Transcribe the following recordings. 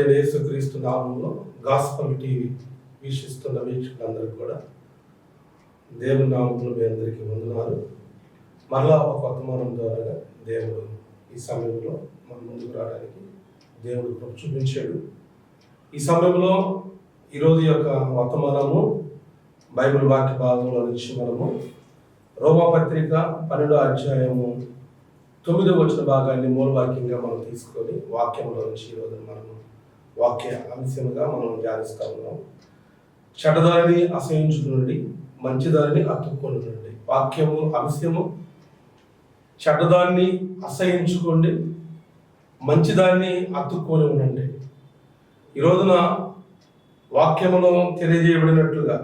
నజరుడైన యేసుక్రీస్తు నామంలో gospel TV వీక్షిస్తున్న వీక్షకులందరికీ కూడా దేవుని నామంలో మీ అందరికీ వందనాలు. మరలా ఒక వర్తమానం ద్వారా దేవుడు ఈ సమయంలో మన ముందుకు రావడానికి దేవుడు కృప చూపించాడు. ఈ సమయంలో ఈరోజు యొక్క వర్తమానము బైబిల్ వాక్య భాగంలో నుంచి మనము రోమపత్రిక పన్నెండో అధ్యాయము తొమ్మిదో వచ్చిన భాగాన్ని మూలవాక్యంగా మనం తీసుకొని వాక్యంలో నుంచి ఈరోజు మనము వాక్య అంశముగా మనం ధ్యానిస్తా ఉన్నాం. చెడదారిని అసహించుకునండి మంచిదారిని అతుక్కొనండి. వాక్యము అంశము చెడ్డదాన్ని అసహించుకోండి మంచిదాన్ని అతుక్కొని ఉండండి. ఈ రోజున వాక్యములో తెలియజేయబడినట్లుగా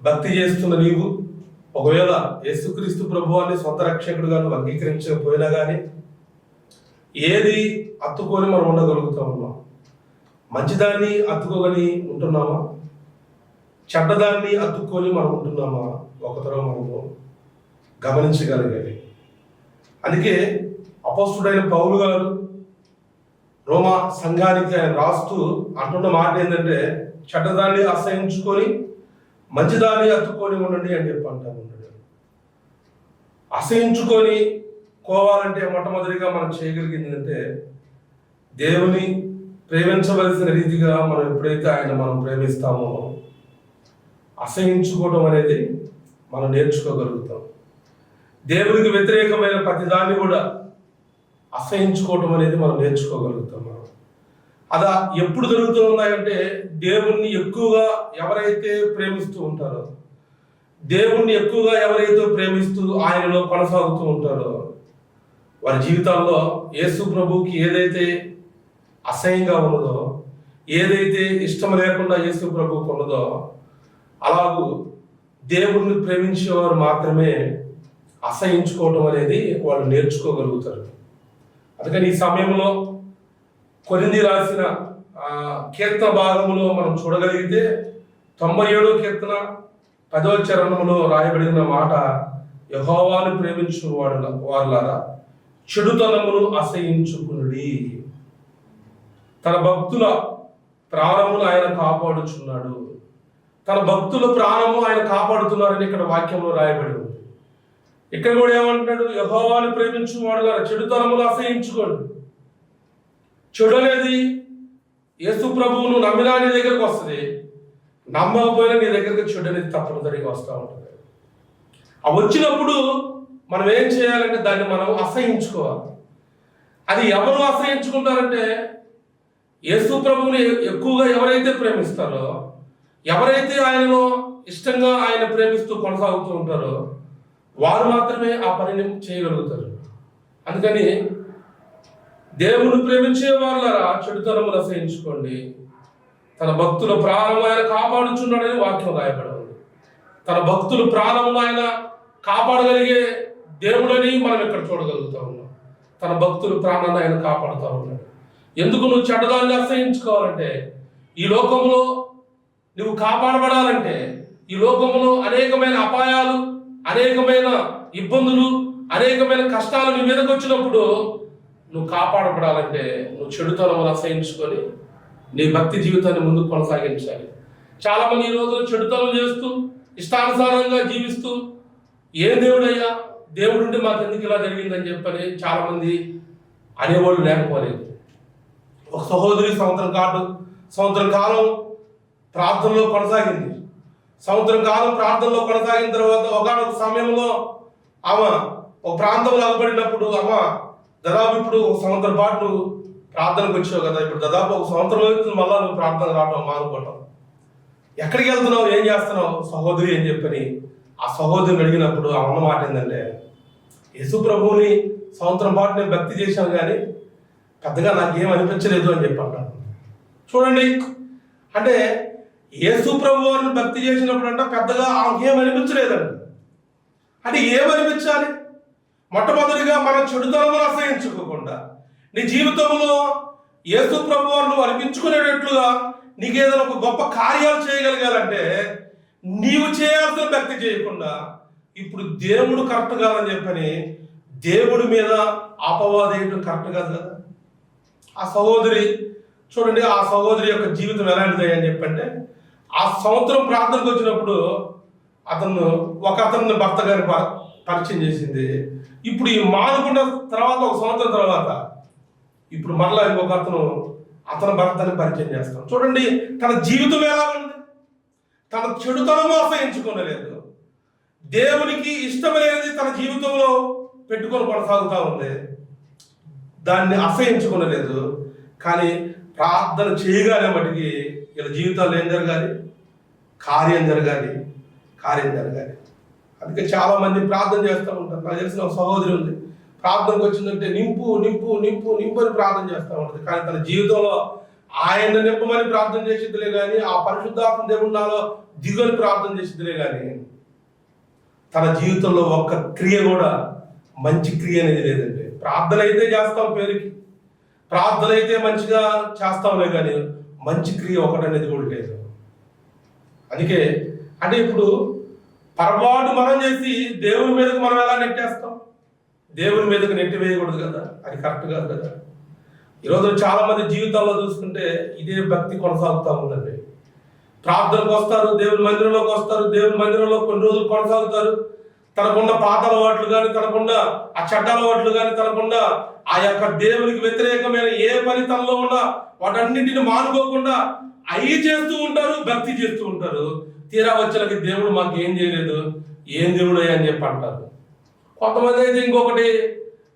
భక్తి చేస్తున్న నీవు ఒకవేళ యేసుక్రీస్తు ప్రభువాన్ని సొంత రక్షకుడుగా నువ్వు అంగీకరించకపోయినా కానీ ఏది అత్తుకొని మనం ఉండగలుగుతా ఉన్నాం? మంచిదాన్ని అత్తుకోగని ఉంటున్నామా? చెడ్డదాన్ని అత్తుకొని మనం ఉంటున్నామా? ఒకతరం మనము గమనించగలిగేది. అందుకే అపోస్తుడైన పౌలు గారు రోమా సంఘానికి ఆయన రాస్తూ అంటున్న మాట ఏంటంటే చెడ్డదాన్ని అసహించుకొని మంచిదాన్ని అత్తుకొని ఉండండి అని చెప్పి అంటాను అసహించుకొని కోవాలంటే మొట్టమొదటిగా మనం చేయగలిగింది అంటే దేవుని ప్రేమించవలసిన రీతిగా మనం ఎప్పుడైతే ఆయన మనం ప్రేమిస్తామో అసహించుకోవడం అనేది మనం నేర్చుకోగలుగుతాం. దేవునికి వ్యతిరేకమైన ప్రతిదాన్ని కూడా అసహించుకోవటం అనేది మనం నేర్చుకోగలుగుతాం మనం. అదా ఎప్పుడు జరుగుతూ ఉన్నాయంటే దేవుణ్ణి ఎక్కువగా ఎవరైతే ప్రేమిస్తూ ఉంటారో దేవుణ్ణి ఎక్కువగా ఎవరైతే ప్రేమిస్తూ ఆయనలో కొనసాగుతూ ఉంటారో వారి జీవితాల్లో యేసు ప్రభుకి ఏదైతే అసహ్యంగా ఉన్నదో ఏదైతే ఇష్టం లేకుండా యేసు ప్రభుకి ఉన్నదో అలాగూ దేవుణ్ణి ప్రేమించేవారు మాత్రమే అసహించుకోవటం అనేది వాళ్ళు నేర్చుకోగలుగుతారు. అందుకని ఈ సమయంలో కొరింది రాసిన కీర్తన భాగంలో మనం చూడగలిగితే తొంభై ఏడో కీర్తన పదో చరణంలో రాయబడిన మాట యహోవాను ప్రేమించు వాడు వారులారా. చెడుతనమును అసహించుకునుడి. తన భక్తుల ప్రాణమును ఆయన కాపాడుచున్నాడు. తన భక్తుల ప్రాణము ఆయన కాపాడుతున్నారని ఇక్కడ వాక్యంలో రాయబడి ఉంది. ఇక్కడ కూడా ఏమంటాడు యహోవాని ప్రేమించు చెడుతనములు చెడుతనమును అసహించుకోండి. చెడు అనేది యేసు ప్రభువును నమ్మినా నీ దగ్గరకు వస్తుంది నమ్మకపోయినా నీ దగ్గరకు చెడు అనేది తప్పనిసరిగా వస్తూ ఉంటుంది. ఆ వచ్చినప్పుడు మనం ఏం చేయాలంటే దాన్ని మనం అసహించుకోవాలి. అది ఎవరు అసహించుకుంటారంటే యేసు ప్రభువుని ఎక్కువగా ఎవరైతే ప్రేమిస్తారో ఎవరైతే ఆయనను ఇష్టంగా ఆయన ప్రేమిస్తూ కొనసాగుతూ ఉంటారో వారు మాత్రమే ఆ పనిని చేయగలుగుతారు. అందుకని దేవుని ప్రేమించే వాళ్ళరా చెడుతనములు అసహించుకోండి. తన భక్తుల ప్రాణం ఆయన కాపాడుచున్నాడని వాక్యం రాయబడి తన భక్తుల ప్రాణం ఆయన కాపాడగలిగే దేవుడని మనం ఇక్కడ చూడగలుగుతా ఉన్నాం. తన భక్తుల ప్రాణాన్ని ఆయన కాపాడుతూ ఉన్నాడు. ఎందుకు నువ్వు చెడ్డదాన్ని అసహించుకోవాలంటే ఈ లోకంలో నువ్వు కాపాడబడాలంటే ఈ లోకంలో అనేకమైన అపాయాలు అనేకమైన ఇబ్బందులు అనేకమైన కష్టాలు నీ మీదకి వచ్చినప్పుడు నువ్వు కాపాడబడాలంటే నువ్వు చెడుతనం అసహించుకొని నీ భక్తి జీవితాన్ని ముందుకు కొనసాగించాలి. చాలామంది ఈ రోజు చెడుతనం చేస్తూ ఇష్టానుసారంగా జీవిస్తూ ఏ దేవుడయ్యా దేవుడుండి మాకు ఎందుకు ఇలా జరిగిందని చెప్పని చాలామంది అనేవాళ్ళు లేకపోలేదు. ఒక సహోదరి సంవత్సరం కాదు సంవత్సరం కాలం ప్రార్థనలో కొనసాగింది. సంవత్సరం కాలం ప్రార్థనలో కొనసాగిన తర్వాత ఒకనొక సమయంలో ఆమె ఒక ప్రాంతంలో అగబడినప్పుడు ఆమె దాదాపు ఇప్పుడు ఒక సంవత్సరం పాటు ప్రార్థనకు వచ్చావు కదా ఇప్పుడు దాదాపు ఒక సంవత్సరం అవుతుంది మళ్ళా నువ్వు ప్రార్థన రావడం మానుకోవటం ఎక్కడికి వెళ్తున్నావు? ఏం చేస్తున్నావు? సహోదరి అని చెప్పని ఆ సహోదరిని అడిగినప్పుడు ఆ ఉన్న మాట ఏంటంటే యేసు ప్రభువుని సంవత్సరం పాటు నేను భక్తి చేశాను కానీ పెద్దగా నాకేం అనిపించలేదు అని చెప్పి చూడండి అంటే యేసు ప్రభు వారిని భక్తి చేసినప్పుడు అంటే పెద్దగా ఆమెకేం అనిపించలేదండి. అంటే ఏమనిపించాలి? మొట్టమొదటిగా మనం చెడుతనమును ఆశ్రయించుకోకుండా నీ జీవితంలో యేసు ప్రభు వారు అనిపించుకునేటట్లుగా నీకు ఏదైనా ఒక గొప్ప కార్యాలు చేయగలగాలంటే నీవు చేయాల్సిన భక్తి చేయకుండా ఇప్పుడు దేవుడు కరెక్ట్ కాదని చెప్పని దేవుడి మీద అపవాదేయటం కరెక్ట్ కాదు కదా. ఆ సహోదరి చూడండి ఆ సహోదరి యొక్క జీవితం ఎలాంటిది అని చెప్పంటే ఆ సంవత్సరం ప్రార్థనకు వచ్చినప్పుడు అతను ఒక అతన్ని భర్త గారి ప- పరిచయం చేసింది. ఇప్పుడు ఈ మానుకున్న తర్వాత ఒక సంవత్సరం తర్వాత ఇప్పుడు మరలా ఇంకొక అతను అతని భర్తని పరిచయం చేస్తాం చూడండి తన జీవితం ఎలా ఉంది? తన చెడుతనము అసహించుకోలేదు దేవునికి ఇష్టమైనది తన జీవితంలో పెట్టుకొని కొనసాగుతూ ఉంది. దాన్ని అసహించుకునలేదు. కానీ ప్రార్థన చేయగానే మటుకి వీళ్ళ జీవితాలు ఏం జరగాలి? కార్యం జరగాలి. కార్యం జరగాలి. అందుకే చాలా మంది ప్రార్థన చేస్తూ ఉంటారు. నాకు తెలిసిన ఒక సహోదరి ఉంది. ప్రార్థనకు వచ్చిందంటే నింపు నింపు నింపు నింపు అని ప్రార్థన చేస్తూ ఉంటుంది. కానీ తన జీవితంలో ఆయన నింపమని ప్రార్థన చేసిద్దిలే కానీ ఆ పరిశుద్ధాత్మ దేవుడు నాలో దిగుని ప్రార్థన చేసిద్దిలే కానీ తన జీవితంలో ఒక్క క్రియ కూడా మంచి క్రియ అనేది లేదండి. ప్రార్థన అయితే చేస్తాం పేరుకి. ప్రార్థన అయితే మంచిగా చేస్తాంలే కానీ మంచి క్రియ ఒకటి అనేది కూడా లేదు. అందుకే అంటే ఇప్పుడు పొరపాటు మనం చేసి దేవుని మీదకి మనం ఎలా నెట్టేస్తాం? దేవుని మీదకి నెట్టి వేయకూడదు కదా? అది కరెక్ట్ కాదు కదా? ఈరోజు చాలా మంది జీవితాల్లో చూసుకుంటే ఇదే భక్తి కొనసాగుతూ ఉందండి. ప్రార్థనకు వస్తారు దేవుని మందిరంలోకి వస్తారు దేవుని మందిరంలో కొన్ని రోజులు కొనసాగుతారు. తనకున్న పాత అలవాట్లు కానీ తనకున్న ఆ చెడ్డ అలవాట్లు కానీ తనకున్న ఆ యొక్క దేవునికి వ్యతిరేకమైన ఏ పని తనలో ఉన్నా వాటన్నింటిని మానుకోకుండా అయి చేస్తూ ఉంటారు భక్తి చేస్తూ ఉంటారు. తీరా వచ్చేలకి దేవుడు మాకు ఏం చేయలేదు ఏం దేవుడు అని చెప్పి అంటారు. కొంతమంది అయితే ఇంకొకటి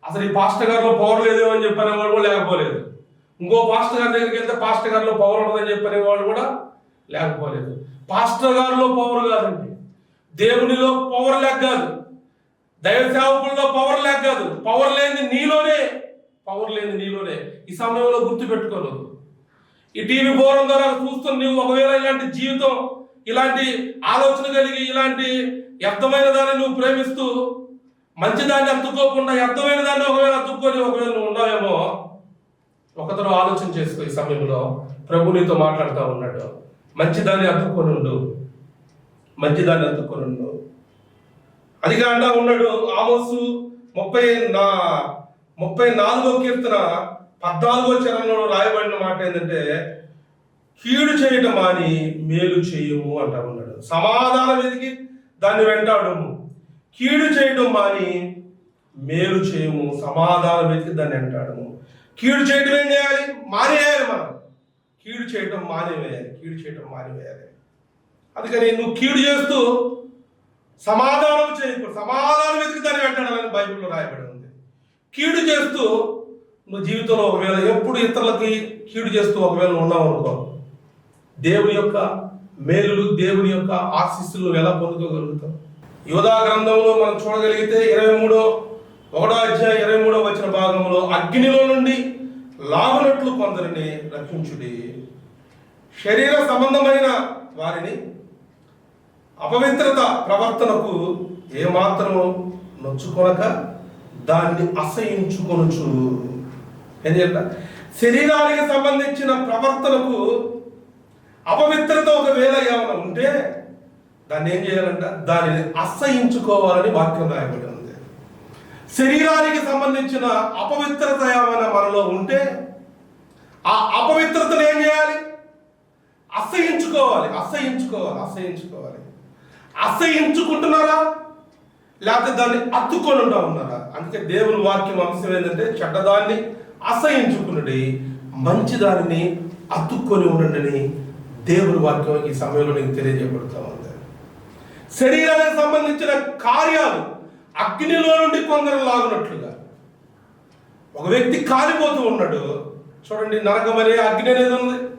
అసలు ఈ పాస్టర్ గారిలో పవర్ లేదు అని చెప్పనే వాళ్ళు కూడా లేకపోలేదు. ఇంకో పాస్టర్ గారి దగ్గరికి వెళ్తే పాస్టర్ గారిలో పవర్ ఉండదని చెప్పనే వాళ్ళు కూడా లేకపోలేదు. పాస్టర్ గారిలో పవర్ కాదండి. దేవునిలో పవర్ లేక కాదు. దైవ సేవకుల్లో పవర్ లేక కాదు. పవర్ లేని నీలోనే పవర్ లేని నీలోనే. ఈ సమయంలో గుర్తుపెట్టుకోలేదు ఈ టీవీ ఫోరం ద్వారా చూస్తున్న నువ్వు ఒకవేళ ఇలాంటి జీవితం ఇలాంటి ఆలోచన కలిగి ఇలాంటి వ్యర్థమైన దాన్ని నువ్వు ప్రేమిస్తూ మంచి దాన్ని అత్తుకోకుండా వ్యర్థమైన దాన్ని ఒకవేళ అత్తుకొని ఒకవేళ నువ్వు ఉన్నావేమో ఒకతను ఆలోచన చేసుకో ఈ సమయంలో. ప్రభు నీతో మాట్లాడుతూ ఉన్నాడు. మంచిదాన్ని అత్తుకొని ఉండు మంచిదాన్ని అత్తుకొని ఉండు అది ఉన్నాడు ఆమోసు ముప్పై నా ముప్పై నాలుగో కీర్తన పద్నాలుగో చరణంలో రాయబడిన మాట ఏంటంటే కీడు చేయటం మాని మేలు చేయము అంటా ఉన్నాడు. సమాధానం వెతికి దాన్ని వెంటాడము. కీడు చేయటం మాని మేలు చేయము. సమాధానం వెతికి దాన్ని వెంటాడము. కీడు చేయటం ఏం చేయాలి? మానేయాలి మనం. కీడు చేయటం మానేవేయాలి కీడు చేయటం మానేవేయాలి. అందుకని నువ్వు కీడు చేస్తూ సమాధానం చేయకూడదు సమాధానం వెతికి దాన్ని వెంటాడాలని బైబిల్లో రాయబడి ఉంది. కీడు చేస్తూ నువ్వు జీవితంలో ఒకవేళ ఎప్పుడు ఇతరులకి కీడు చేస్తూ ఒకవేళ ఉన్నావు అనుకో దేవుని యొక్క మేలులు దేవుని యొక్క ఆశీస్సులు ఎలా పొందుకోగలుగుతాం యోధా గ్రంథంలో మనం చూడగలిగితే ఇరవై మూడో ఒకటో అధ్యాయ ఇరవై మూడో వచ్చిన భాగంలో అగ్నిలో నుండి లాగునట్లు కొందరిని రక్షించుడి. శరీర సంబంధమైన వారిని అపవిత్రత ప్రవర్తనకు ఏమాత్రము నొచ్చుకొనక దాన్ని అసహించుకొనుచు. ఏం శరీరానికి సంబంధించిన ప్రవర్తనకు అపవిత్రత ఒకవేళ ఏమైనా ఉంటే దాన్ని ఏం చేయాలంట? దానిని అసహించుకోవాలని వాక్యం రాయబడి ఉంది శరీరానికి సంబంధించిన అపవిత్రత ఏమైనా మనలో ఉంటే ఆ అపవిత్రతను అసహించుకోవాలి అసహించుకోవాలి. అసహించుకుంటున్నారా? లేకపోతే దాన్ని అత్తుకొని ఉంటా ఉన్నారా? అందుకే దేవుని వాక్యం అంశం ఏంటంటే చెడ్డదాన్ని అసహించుకున్నది మంచి దానిని అతుక్కొని ఉండండి దేవుని వాక్యం ఈ సమయంలో నీకు తెలియజేయబడుతూ ఉంది. శరీరానికి సంబంధించిన కార్యాలు అగ్నిలో నుండి కొందరు లాగునట్లుగా. ఒక వ్యక్తి కాలిపోతూ ఉన్నాడు. చూడండి నరకం అనే అగ్ని అనేది ఉంది.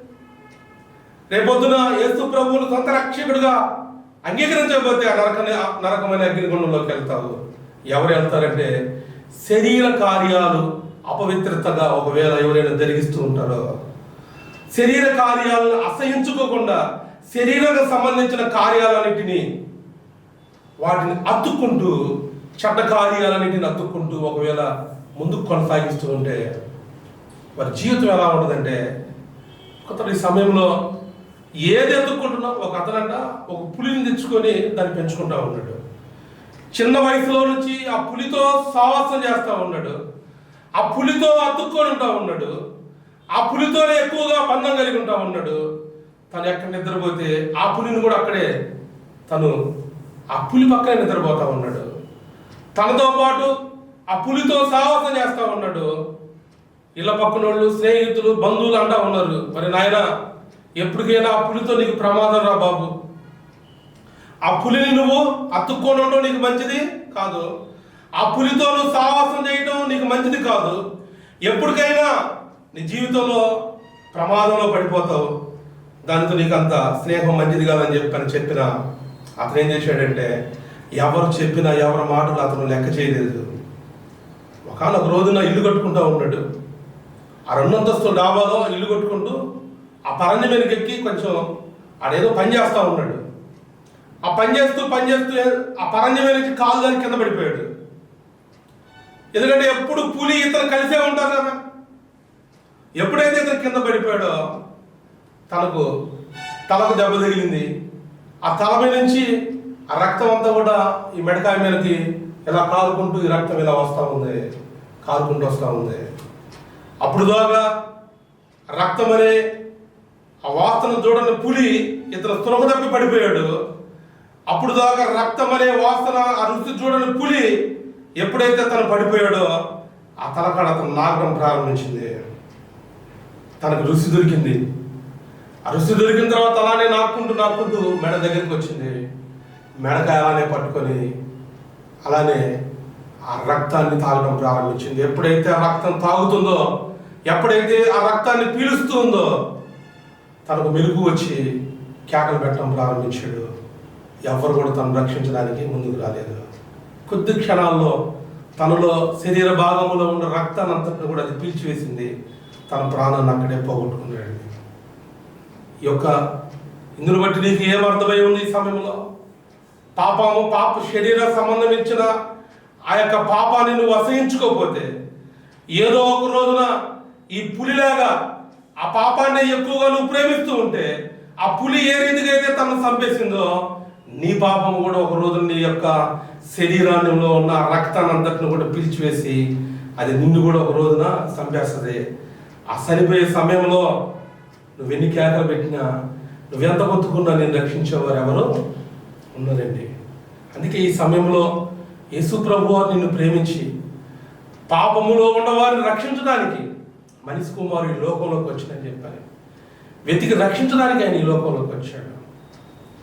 రేపొద్దున యేసు ప్రభువును సొంత రక్షకుడుగా అంగీకరించకపోతే ఆ నరక నరకమైన అగ్నిగుండంలోకి వెళ్తావు. ఎవరు వెళ్తారంటే శరీర కార్యాలు అపవిత్రతగా ఒకవేళ ఎవరైనా జరిగిస్తూ ఉంటారో. శరీర కార్యాలను అసహించుకోకుండా శరీరానికి సంబంధించిన కార్యాలన్నిటినీ వాటిని అత్తుకుంటూ చెడ్డ కార్యాలన్నిటిని అత్తుకుంటూ ఒకవేళ ముందుకు కొనసాగిస్తూ ఉంటే వారి జీవితం ఎలా ఉంటుందంటే కొత్త ఈ సమయంలో ఏది ఎత్తుకుంటున్నా ఒక అతనంట ఒక పులిని తెచ్చుకొని దాన్ని పెంచుకుంటా ఉన్నాడు. చిన్న వయసులో నుంచి ఆ పులితో సావాసం చేస్తూ ఉన్నాడు. ఆ పులితో అతుక్కొని ఉంటా ఉన్నాడు. ఆ పులితోనే ఎక్కువగా బంధం కలిగి ఉంటా ఉన్నాడు. తను ఎక్కడ నిద్రపోతే ఆ పులిని కూడా అక్కడే తను ఆ పులి పక్కనే నిద్రపోతా ఉన్నాడు. తనతో పాటు ఆ పులితో సావాసం చేస్తూ ఉన్నాడు. ఇళ్ళ పక్కన వాళ్ళు స్నేహితులు బంధువులు అంటా ఉన్నారు. మరి నాయన ఎప్పటికైనా ఆ పులితో నీకు ప్రమాదం రా బాబు. ఆ పులిని నువ్వు అతుక్కొని ఉండడం నీకు మంచిది కాదు. ఆ పులితో నువ్వు సావాసం చేయటం నీకు మంచిది కాదు. ఎప్పటికైనా నీ జీవితంలో ప్రమాదంలో పడిపోతావు. దానితో నీకు అంత స్నేహం మంచిది కాదని చెప్పని చెప్పిన అతను ఏం చేశాడంటే ఎవరు చెప్పినా ఎవరి మాటలు అతను లెక్క చేయలేదు. ఒకనొక రోజున ఇల్లు కట్టుకుంటా ఉన్నాడు. ఆ రెండంతస్తు డాబాలో ఇల్లు కట్టుకుంటూ ఆ పరణ్య వెనుకెక్కి కొంచెం ఆడేదో పని చేస్తూ ఉన్నాడు. ఆ పని చేస్తూ పని చేస్తూ ఆ పరంజ వెనక్కి కాలు దాని కింద పడిపోయాడు. ఎందుకంటే ఎప్పుడు పులి ఇతను కలిసే ఉంటారు కదా. ఎప్పుడైతే ఇతను కింద పడిపోయాడో తనకు తలకు దెబ్బ తగిలింది. ఆ తల మీద నుంచి ఆ రక్తం అంతా కూడా ఈ మెడకాయ మీదకి ఇలా కారుకుంటూ ఈ రక్తం ఇలా వస్తూ ఉంది కారుకుంటూ వస్తూ ఉంది. అప్పుడు దాకా రక్తం అనే ఆ వాసన చూడని పులి ఇతను తురగ తప్పి పడిపోయాడు. అప్పుడు దాకా రక్తం అనే వాసన ఆ రుచి చూడని పులి ఎప్పుడైతే తను పడిపోయాడో ఆ తలకాడ అతను నాగడం ప్రారంభించింది. తనకు రుచి దొరికింది. ఆ రుచి దొరికిన తర్వాత అలానే నాకుంటూ నాకుంటూ మెడ దగ్గరికి వచ్చింది. మెడకాయ అలానే పట్టుకొని అలానే ఆ రక్తాన్ని తాగడం ప్రారంభించింది. ఎప్పుడైతే ఆ రక్తం తాగుతుందో ఎప్పుడైతే ఆ రక్తాన్ని పీలుస్తుందో తనకు మెలుగు వచ్చి కేకలు పెట్టడం ప్రారంభించాడు. ఎవరు కూడా తను రక్షించడానికి ముందుకు రాలేదు. కొద్ది క్షణాల్లో తనలో శరీర భాగంలో ఉన్న రక్తాన్ని అంతటిని కూడా అది పీల్చివేసింది. తన ప్రాణాన్ని అక్కడే పోగొట్టుకున్నాడు. ఈ యొక్క ఇందును బట్టి నీకు ఏమర్థమై ఉంది ఈ సమయంలో? పాపము పాప శరీర సంబంధించిన ఆ యొక్క పాపాన్ని నువ్వు అసహించుకోకపోతే ఏదో ఒక రోజున ఈ పులిలాగా ఆ పాపాన్ని ఎక్కువగా నువ్వు ప్రేమిస్తూ ఉంటే ఆ పులి ఏ రీతిగా అయితే తనను చంపేసిందో నీ పాపం కూడా ఒక రోజు నీ యొక్క శరీరాన్నిలో ఉన్న ఆ రక్తాన్ని అంతటిని కూడా పిలిచివేసి అది నిన్ను కూడా ఒక రోజున చంపేస్తుంది. ఆ చనిపోయే సమయంలో నువ్వు ఎన్ని కేకలు పెట్టినా నువ్వెంత బతుకున్నా నేను రక్షించేవారు ఎవరు ఉన్నారండి అందుకే ఈ సమయంలో యేసు ప్రభు నిన్ను ప్రేమించి పాపములో ఉన్నవారిని రక్షించడానికి మనిషి కుమారుడు ఈ లోకంలోకి వచ్చిందని చెప్పాలి. వెతికి రక్షించడానికి ఆయన ఈ లోకంలోకి వచ్చాడు.